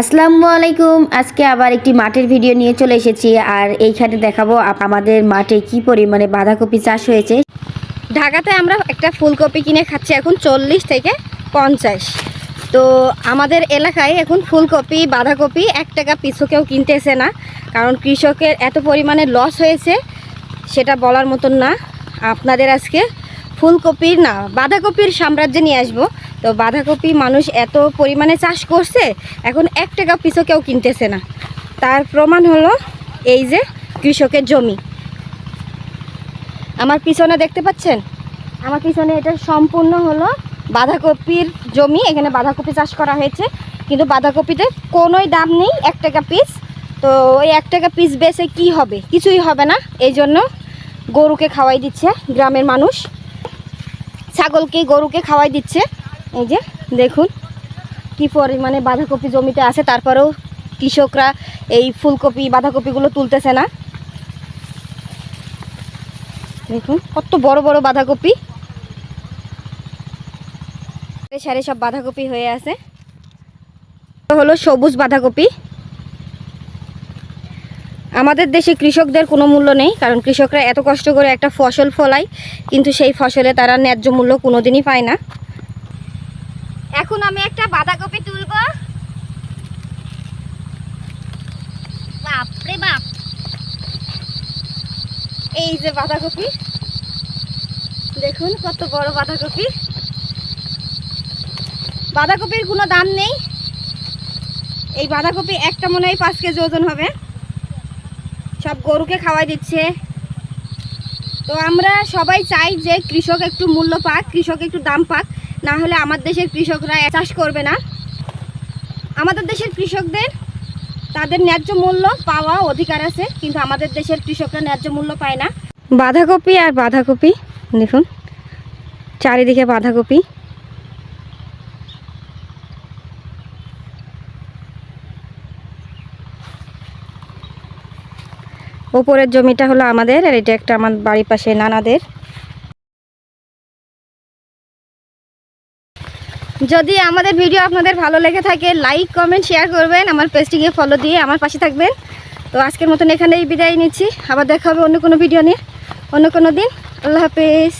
আসসালামু আলাইকুম। আজকে আবার একটি মাঠের ভিডিও নিয়ে চলে এসেছি আর এইখানে দেখাবো আমাদের মাঠে কি পরিমাণে বাঁধাকপি চাষ হয়েছে। ঢাকাতে আমরা একটা ফুলকপি কিনে খাচ্ছি এখন চল্লিশ থেকে পঞ্চাশ। তো আমাদের এলাকায় এখন ফুলকপি, বাঁধাকপি এক টাকা পিছু কেউ কিনতেছে না। কারণ কৃষকের এত পরিমাণে লস হয়েছে, সেটা বলার মতন না। আপনাদের আজকে ফুলকপির না, বাঁধাকপির সাম্রাজ্যে নিয়ে আসব। তো বাঁধাকপি মানুষ এত পরিমাণে চাষ করছে, এখন এক টাকা পিছু কেউ কিনতেছে না। তার প্রমাণ হলো এই যে কৃষকের জমি। আমার পিছনে দেখতে পাচ্ছেন? আমার পিছনে এটা সম্পূর্ণ হলো বাঁধাকপির জমি, এখানে বাঁধাকপি চাষ করা হয়েছে। কিন্তু বাঁধাকপিতে কোনোই দাম নেই, এক টাকা পিস। তো ওই এক টাকা পিস বেচে কি হবে? কিছুই হবে না। এই জন্য গরুকে খাওয়াই দিচ্ছে গ্রামের মানুষ। ছাগলকে গরুকে খাওয়াই দিচ্ছে। এই যে, দেখুন কি পরিমাণে বাঁধাকপি জমিতে আছে, তারপরেও কৃষকরা এই ফুলকপি, বাঁধাকপিগুলো তুলতেছে না। দেখুন, কত বড় বড় বাঁধাকপি। সারে সব বাঁধাকপি হয়ে আছে। হলো সবুজ বাঁধাকপি। আমাদের দেশে কৃষকদের কোনো মূল্য নেই, কারণ কৃষকরা এত কষ্ট করে একটা ফসল ফলায়, কিন্তু সেই ফসলে তারা ন্যায্য মূল্য কোনোদিনই পায় না। এখন আমি একটা বাঁধাকপি তুলব। বাপরে বাপ। এই যে বাঁধাকপি। দেখুন কত বড় বাঁধাকপি। বাঁধাকপির কোনো দাম নেই। এই বাঁধাকপি একটা মনে হয় পাঁচ কেজি ওজন হবে। সব গরুকে খাওয়াই দিচ্ছে। তো আমরা সবাই চাই যে কৃষক একটু মূল্য পাক, কৃষক একটু দাম পাক। না হলে আমার দেশের কৃষকরা চাষ করবে না। আমাদের দেশের কৃষকদের তাদের ন্যায্য মূল্য পাওয়া অধিকার আছে, কিন্তু আমাদের দেশের কৃষকরা ন্যায্য মূল্য পায় না। বাঁধাকপি আর বাঁধাকপি, দেখুন, চারিদিকে বাঁধাকপি। ওপরের জমিটা হলো আমাদের, আর এটা একটা আমার বাড়ির পাশে নানাদের। যদি আমাদের ভিডিও আপনাদের ভালো লেগে থাকে লাইক কমেন্ট শেয়ার করবেন, আমার পেজটিকে ফলো দিয়ে আমার পাশে থাকবেন। তো আজকের মতন এখানেই বিদায় নিচ্ছি। আবার দেখা হবে অন্য কোনো ভিডিও নিয়ে। অন্য কোনো দিন। আল্লাহ হাফেজ।